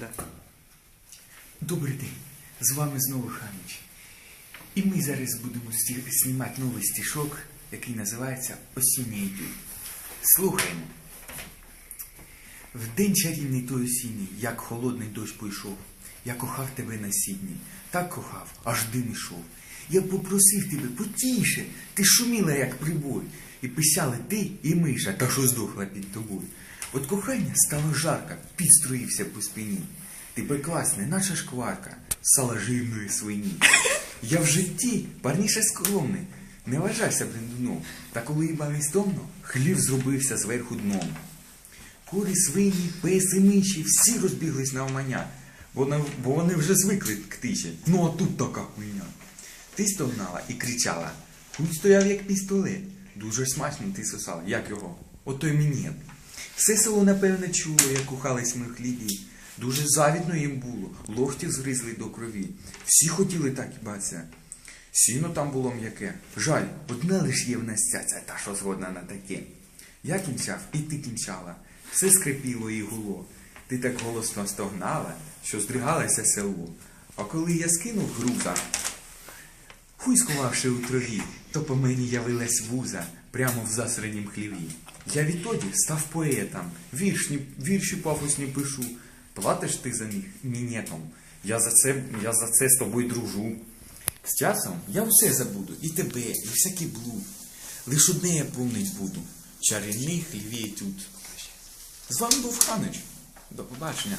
Да. Добрий день, з вами знову Ханич. І ми зараз будемо знімати новий стішок, який називається Осінній йду. Слухаємо. В день чарівний той осінній, як холодний дощ пойшов, я кохав тебе на сідні, так кохав, аж дим ішов. Я попросив тебе потіше, ти шуміла, як прибой, і писяли ти і миша, та що здохла під тобою. От кохання стало жарко, підстроївся по спині. Ти прекрасна, наче шкварка, сала жирної свині. Я в житті парніше скромний, не вважайся брендуном, та коли їбались томно, хлів зробився зверху дном. Курі, свині, песи, миші, всі розбіглись на оманя, бо, вони вже звикли к тиші. Ну а тут така хуйня. Ти стогнала і кричала. Кут стояв як пістолет. Дуже смачно ти сосала. Як його? Ото й мені. Все село, напевне, чуло, як кухались ми в хлібі. Дуже завідно їм було, лохті згризли до крові. Всі хотіли так їбатися. Сіно там було м'яке. Жаль, одна лиш є в нас цяця, та що згодна на таке. Я кінчав, і ти кінчала. Все скрипіло і гуло. Ти так голосно стогнала, що здригалося село. А коли я скинув груза, хуй сховавши у траві, то по мені явилась вуза прямо в засранім хліві. Я відтоді став поетом, віршні, вірші пафосні пишу. Платиш ти за них мінетом. Я за це, я за це з тобою дружу. З часом я все забуду, і тебе, і всякий блуд. Лиш одне я помнить буду. Чарівний хлівій тут. З вами був Ханич. До побачення.